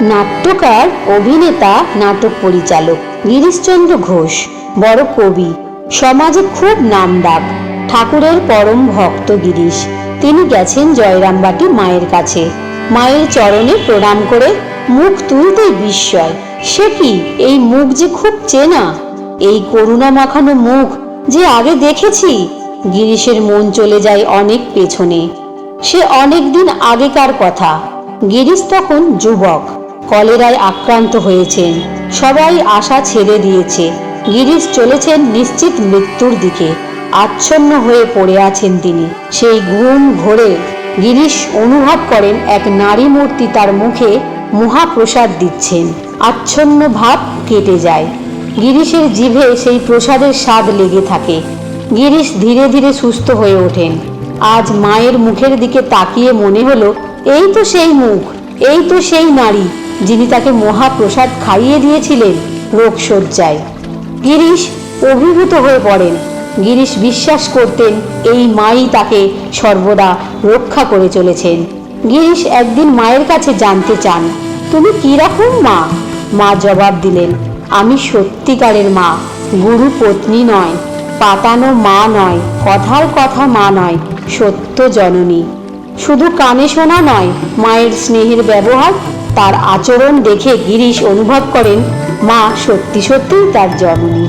নাট্যকার, অভিনেতা, নাটক পরিচালক গিরিশচন্দ্র ঘোষ, বড় কবি, সমাজে খুব নামডাক ঠাকুরের পরম ভক্ত গিরিশ। তিনি গেছেন জয়রামবাটি মায়ের কাছে। মায়ের চরণে প্রণাম করে মুখ তুলতে বিস্ময়। সে কি? এই মুখ যে খুব চেনা? এই করুণা মাখানো মুখ যে আগে দেখেছি? গিরিশের মন চলে যায় অনেক পেছনে। সে অনেক দিন আগেকার কথা। গিরিশ তখন যুবক। কলেরায় আক্রান্ত হয়েছেন সবাই আশা ছেড়ে দিয়েছে। গিরিশ চলেছেন নিশ্চিত মৃত্যুর দিকে। আচ্ছন্ন হয়ে পড়ে আছেন তিনি। সেই ঘুম ঘোরে গিরিশ অনুভব করেন এক নারী মূর্তি তার মুখে মহাপ্রসাদ দিচ্ছেন। আচ্ছন্ন ভাব কেটে যায়। গিরিশের জিভে সেই প্রসাদের স্বাদ লেগে থাকে। গিরিশ ধীরে ধীরে সুস্থ হয়ে ওঠেন। আজ মায়ের মুখের দিকে তাকিয়ে মনে হলো, এই তো সেই মুখ, এই তো সেই নারী। যিনি তাকে মহাপ্রসাদ খাইয়ে দিয়েছিলেন রোগশয্যায় গিরিশ অভিভূত হয়ে পড়েন। গিরিশ বিশ্বাস করতেন এই মাই তাকে সর্বদা রক্ষা করে চলেছেন। গিরিশ একদিন মায়ের কাছে জানতে চান, তুমি কি রকম মা? মা জবাব দিলেন, আমি সত্যিকারের মা, গুরু পত্নী নয়, পাতানো মা নয়, কথার কথা মা নয়, সত্য জননী। শুধু কানে শোনা নয়, মায়ের স্নেহের ব্যবহার তার আচরণ দেখে গিরিশ অনুভব করেন মা সত্যি সত্যিই তার জননী।